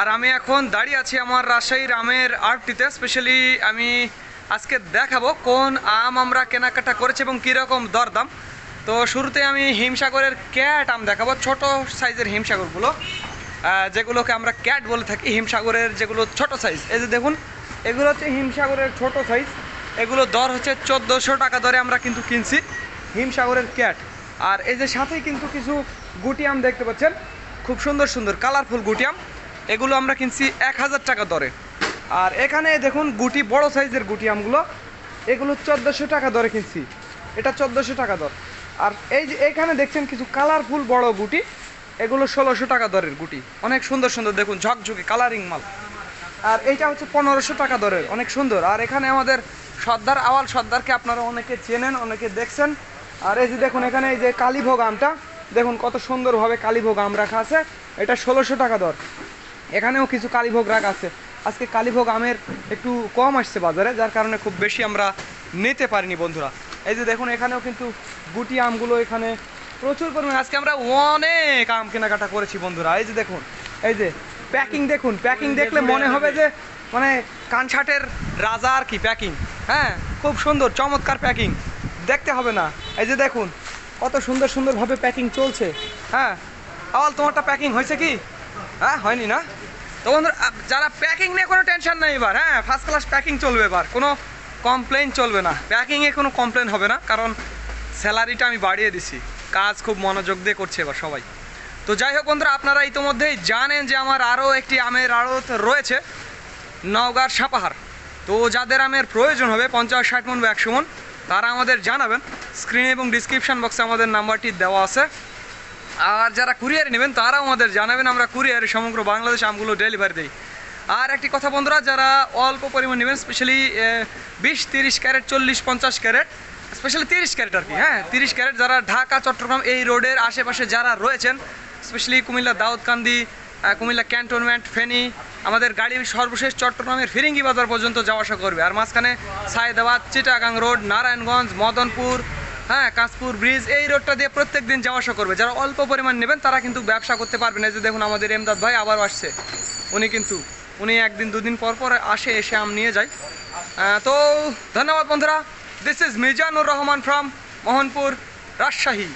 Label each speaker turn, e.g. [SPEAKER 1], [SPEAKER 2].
[SPEAKER 1] আর আমি এখন দাঁড়িয়ে আছি আমার রাজশাহীর আমের আর্টটিতে স্পেশালি আমি আজকে দেখাবো কোন আম আমরা কেনাকাটা করেছি এবং কীরকম দরদাম। তো শুরুতে আমি হিমসাগরের ক্যাট আম দেখাবো, ছোট সাইজের হিমসাগরগুলো। যেগুলোকে আমরা ক্যাট বলে থাকি, হিমসাগরের যেগুলো ছোট সাইজ এই যে দেখুন, এগুলো হচ্ছে হিমসাগরের ছোট সাইজ এগুলো দর হচ্ছে চোদ্দোশো টাকা দরে আমরা কিন্তু কিনছি হিমসাগরের ক্যাট আর এই যে সাথেই কিন্তু কিছু গুটি আম দেখতে পাচ্ছেন। খুব সুন্দর সুন্দর কালারফুল গুটি আম। এগুলো আমরা কিনছি এক হাজার টাকা দরে। আর এখানে দেখুন গুটি, বড় সাইজের গুটি আমগুলো, এগুলো চোদ্দোশো টাকা দরে কিনছি। এটা চোদ্দোশো টাকা দর। আর এই যে এখানে দেখছেন কিছু কালারফুল বড় গুটি, এগুলো ষোলোশো টাকা দরের গুটি। অনেক সুন্দর সুন্দর, দেখুন ঝকঝকে কালারিং মাল। আর এইটা হচ্ছে পনেরোশো টাকা দরের, অনেক সুন্দর। আর এখানে আমাদের সর্দার, আওয়াল সর্দারকে আপনারা অনেকে চেনেন, অনেকে দেখছেন। আর এই যে দেখুন এখানে এই যে কালীভোগ আমটা, দেখুন কত সুন্দরভাবে কালীভোগ আম রাখা আছে। এটা ষোলোশো টাকা দর। এখানেও কিছু কালীভোগ রাখা আছে। আজকে কালীভোগ আমের একটু কম আসছে বাজারে যার কারণে খুব বেশি আমরা নিতে পারিনি বন্ধুরা। এই যে দেখুন এখানেও কিন্তু গুটি আমগুলো এখানে প্রচুর পরিমাণে আজকে আমরা অনেক আম কেনাকাটা করেছি বন্ধুরা। এই যে দেখুন এই যে প্যাকিং দেখুন প্যাকিং দেখলে মনে হবে যে মানে কানসাটের রাজা আর কি প্যাকিং হ্যাঁ? খুব সুন্দর চমৎকার প্যাকিং দেখতে হবে না। এই যে দেখুন কত সুন্দর সুন্দরভাবে প্যাকিং চলছে হ্যাঁ? আওয়াল তোমারটা প্যাকিং হয়েছে কি? হ্যাঁ হয়নি না? তো বন্ধুরা যারা প্যাকিং নিয়ে কোনো টেনশন নেই এবার হ্যাঁ? ফার্স্ট ক্লাস প্যাকিং চলবে এবার। কোনো কমপ্লেন চলবে না। প্যাকিংয়ে কোনো কমপ্লেন হবে না, কারণ স্যালারিটা আমি বাড়িয়ে দিছি। কাজ খুব মনোযোগ দিয়ে করছে এবার সবাই। তো যাই হোক বন্ধুরা, আপনারা ইতোমধ্যেই জানেন যে আমার আরও একটি আমের আড়ত রয়েছে, নওগাঁর সাপাহার। তো যাদের আমের প্রয়োজন হবে, পঞ্চাশ, ষাট মন বা একশো মন, তারা আমাদের জানাবেন। স্ক্রিনে এবং ডিসক্রিপশন বক্সে আমাদের নাম্বারটি দেওয়া আছে। আর যারা কুরিয়ারে নেবেন, তারাও আমাদের জানাবেন, আমরা কুরিয়ারে সমগ্র বাংলাদেশ আমগুলো ডেলিভারি দিই। আর একটি কথা বন্ধুরা, যারা অল্প পরিমাণ নেবেন স্পেশালি বিশ, তিরিশ ক্যারেট, চল্লিশ, পঞ্চাশ ক্যারেট স্পেশালি তিরিশ ক্যারেট আর কি হ্যাঁ তিরিশ ক্যারেট যারা ঢাকা, চট্টগ্রাম এই রোডের আশেপাশে যারা রয়েছেন স্পেশালি কুমিল্লা, দাউদকান্দি কুমিল্লা ক্যান্টনমেন্ট, ফেনী, আমাদের গাড়ি সর্বশেষ চট্টগ্রামের ফিরিঙ্গি বাজার পর্যন্ত যাওয়া আসা করবে। আর মাঝখানে সায়দাবাদ, চিটাগাং রোড, নারায়ণগঞ্জ, মদনপুর হ্যাঁ কাঁচপুর ব্রিজ, এই রোডটা দিয়ে প্রত্যেক দিন যাওয়া আসা করবে। যারা অল্প পরিমাণ নেবেন, তারা কিন্তু ব্যবসা করতে পারবেন। এই যে দেখুন, আমাদের এমদাদ ভাই আবার আসছে। উনি কিন্তু, উনি একদিন, দুদিন পর পর আসে, এসে আম নিয়ে যায়। তো ধন্যবাদ বন্ধুরা। This is Mizanur Rahman from Mohanpur, Rajshahi.